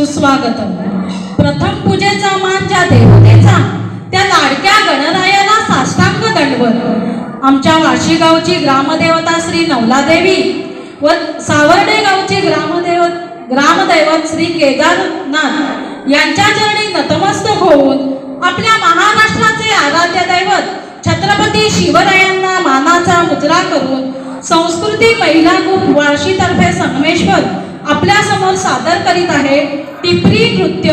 सुस्वागतम. प्रथम पूजेचा मान ज्या देवतेचा त्या लाडक्या गणरायाला साष्टांग दंडवत. आमच्या वाशी गावची ग्रामदेवता श्री नवलादेवी व सावर्डे गावची ग्रामदेव ग्रामदैवत श्री केदारनाथ यांच्या चरणी नतमस्तक होऊन आपल्या महाराष्ट्राचे आराध्य दैवत छत्रपती शिवरायांना मानाचा मुजरा करून संस्कृती महिला ग्रुप वाशीतर्फे संगमेश्वर आपल्यासमोर सादर करीत आहे. टिपरी नृत्य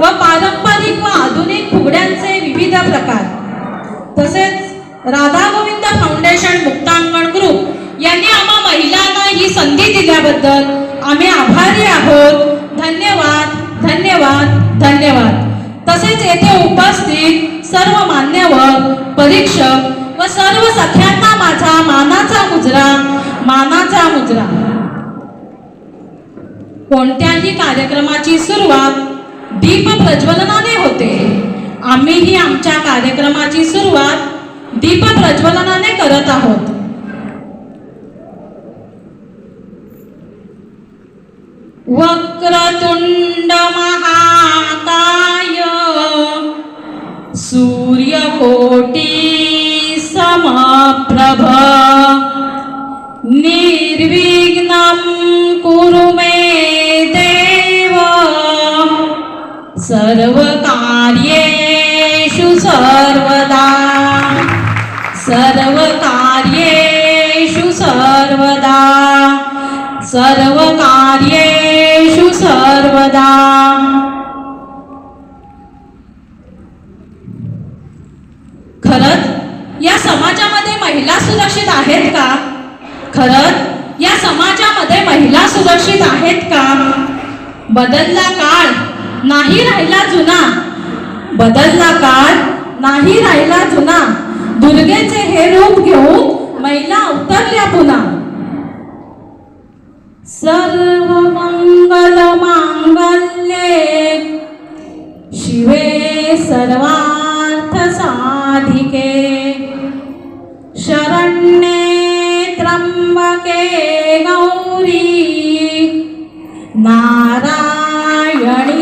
व पारंपरिक व आधुनिक फुगड्यांचे विविध प्रकार. तसेच राधा गोविंद फाउंडेशन मुक्तांगण ग्रुप यांनी आम्हा महिलांना ही संधी दिल्याबद्दल आम्ही आभारी आहोत. धन्यवाद धन्यवाद धन्यवाद. तसेच येथे उपस्थित सर्व मान्यवर परीक्षक व सर्व सख्यांना माझा मानाचा मुजरा मानाचा मुजरा. कोणत्याही कार्यक्रमाची सुरुवात दीप प्रज्वलनाने होते? आम्हीही आमच्या कार्यक्रमाची सुरुवात दीप प्रज्वलनाने करत आहोत. वक्रतुंड महाकाय सूर्यकोटी समप्रभ सर्वकार्येषु सर्वदा. खरंच या समाजामध्ये महिला सुरक्षित आहेत का? खरंच या समाजामध्ये महिला सुरक्षित आहेत का? बदलला काळ नाही राहिला जुना. बदलला काळ नाही राहिला जुना. दुर्गेचे हे रूप घेऊन महिला अवतरल्या पुन्हा. सर्व मंगल मांगल्ये शिवे सर्वार्थ साधिके शरण्ये त्र्यंबके गौरी नारायणी